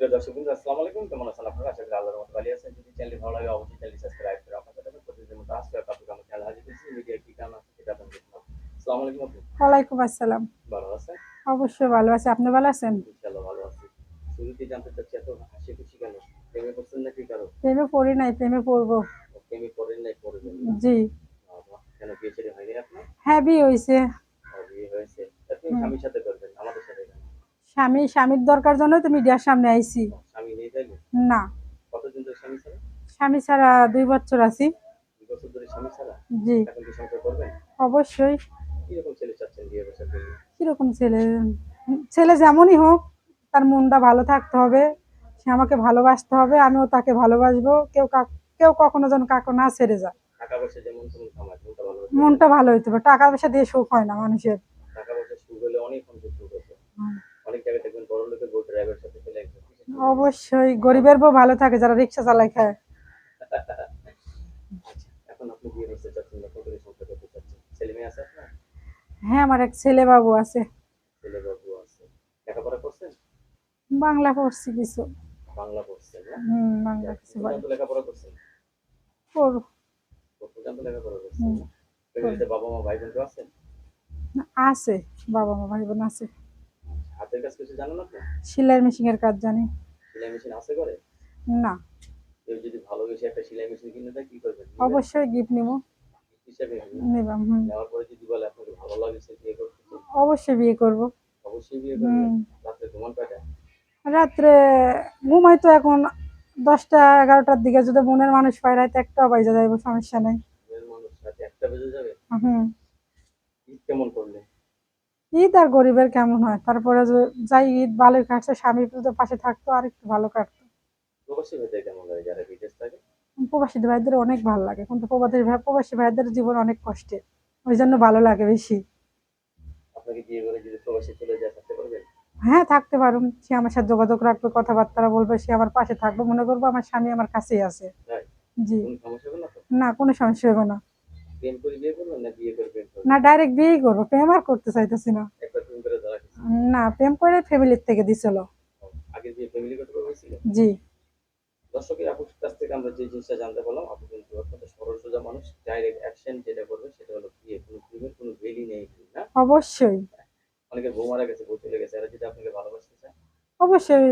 সুপ্রিয় দর্শক বন্ধু আসসালামু আলাইকুম। কেমন আছেন আপনারা? আশা করি আল্লাহর রহমতে ভালো আছেন। যদি চ্যানেলটি ভালো লাগে অবশ্যই চ্যানেলটি সাবস্ক্রাইব করে আপনার সাথে প্রতিদিনের মতো আজকে আপনাদের আমি খেলা হাজির করেছি মিডিয়া কি কারণ আছে সেটা আপনাদের আসসালামু আলাইকুম আপু। ওয়ালাইকুম আসসালাম। ভালো আছেন? অবশ্যই ভালো আছে। আপনি ভালো আছেন? ইনশাআল্লাহ ভালো আছি। শুরুতে জানতে চাচ্ছি এত হাসি খুশি কেন? প্রেমে করছেন নাকি কারও? প্রেমে পড়ি নাই প্রেমে পড়ব। প্রেমে করেন নাই পড়বেন জি। কেন বিয়ে ছেড়ে হয়নি আপনার হ্যাঁ বিয়ে হয়েছে। বিয়ে হয়েছে। আপনি স্বামীর সাথে করবেন আমাদের সাথে কেন স্বামী স্বামীর দরকার জন্য তো মিডিয়ার সামনে আইছি। না। কতদিন ধরে স্বামী ছাড়া? দুই বছর আছি। জি। অবশ্যই। কীরকম ছেলে ছেলে? ছেলে যেমনই হোক তার মনটা ভালো থাকতে হবে। সে আমাকে ভালোবাসতে হবে আমিও তাকে ভালোবাসবো। কেউ কেউ কখনো যেন কাকু না ছেড়ে যায়। মনটা ভালো হইতে হবে টাকা পয়সা দিয়ে সুখ হয় না মানুষের টাকা পয়সা সুখ হলে অনেক মানুষের সুখ আছে হুম। অনেক জায়গায় দেখবেন বড় লোকের বউ ড্রাইভার সাথে চলে একদম অবশ্যই গরিবের বউ ভালো থাকে যারা রিক্সা চালায় খায়। হ্যাঁ আমার এক ছেলে বাবু আছে। ছেলে বাবু আছে। লেখাপড়া করছেন? বাংলা পড়ছি কিছু। বাংলা পড়ছেন হুম বাংলা কিছু লেখাপড়া করছেন? পড়- লেখাপড়া করছেন? বাবা মা ভাই বোন আছেন আছে? বাবা মা ভাই বোন আছে। হাতের কাজ কিছু আপনি? সেলাই মেশিনের কাজ জানি। সেলাই মেশিন আছে করে না। কেউ যদি ভালোবেসে একটা সেলাই মেশিন কিনে দেয় কি নিবেন? অবশ্যই গিফট নিব। হিসাবে হুম। নেওয়ার পরে যদি বলে আপনাকে ভালো লাগছে বিয়ে করতে অবশ্যই বিয়ে করব। অবশ্যই বিয়ে করবেন হুম। রাত্রে ঘুমান কয়টা? রাত্রে ঘুমাই তো এখন দশটা এগারোটার দিকে। যদি মনের মানুষ পায় রাতে একটা বাজে যাইব সমস্যা নেই। মেয়ের মানুষ রাতে একটা বেজে যাবে? হুম। ঈদ কেমন করলে? ঈদ আর গরিবের কেমন হয়? তারপরে যাই ঈদ ভালোই কাটছে স্বামী তো পাশে থাকতো আর একটু ভালো কাটতো। প্রবাসী ভাইদের অনেক ভালো লাগে। কিন্তু প্রবাসী ভাই প্রবাসী ভাইদের জীবন অনেক কষ্টে ওই জন্য ভালো লাগে বেশি। হ্যাঁ থাকতে পারুন সে আমার সাথে যোগাযোগ রাখবে কথাবার্তা বলবে সে আমার পাশে থাকবে। মনে করব আমার স্বামী আমার কাছেই আছে। জি। না তো? না কোনো সমস্যা হবে না। না বিয়ে ডাইরেক্ট বিয়েই করব। প্রেম আর করতে চাইতেছি না। প্রেম করে না প্রেম করে ফ্যামিলির থেকে দিছিল। বিয়ে জি। দর্শকের আপুর কাছ থেকে আমরা যে জিনিসটা জানতে পারলাম আপু কিন্তু অত্যন্ত সরল সোজা মানুষ ডাইরেক্ট অ্যাকশন যেটা করবে সেটা হলো বিয়ে। কোনো প্রেমের কোনো ভ্যালি নেই না? অবশ্যই। অনেকে বউ মারা গেছে বউ চলে গেছে। এরা যদি আপনাকে ভালোবাসতে চায়। অবশ্যই।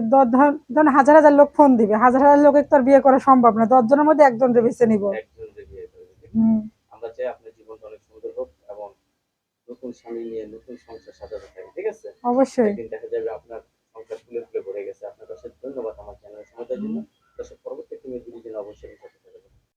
হাজার হাজার লোক ফোন দিবে। হাজার হাজার লোকের তো আর বিয়ে করা সম্ভব না। দশ জনের মধ্যে একজন বেছে নিব। বিয়ে করবে ঠিক আছে? হুম আমরা চাই আপনার জীবনটা অনেক সুন্দর হোক এবং নতুন স্বামী নিয়ে নতুন সংসার সাজাতে থাকে ঠিক আছে? অবশ্যই। দেখা যাবে আপনার সংসার ফুলে ফুলে ভরে গেছে। আপনার কাছে ধন্যবাদ আমার চ্যানেল সময় দেওয়ার জন্য।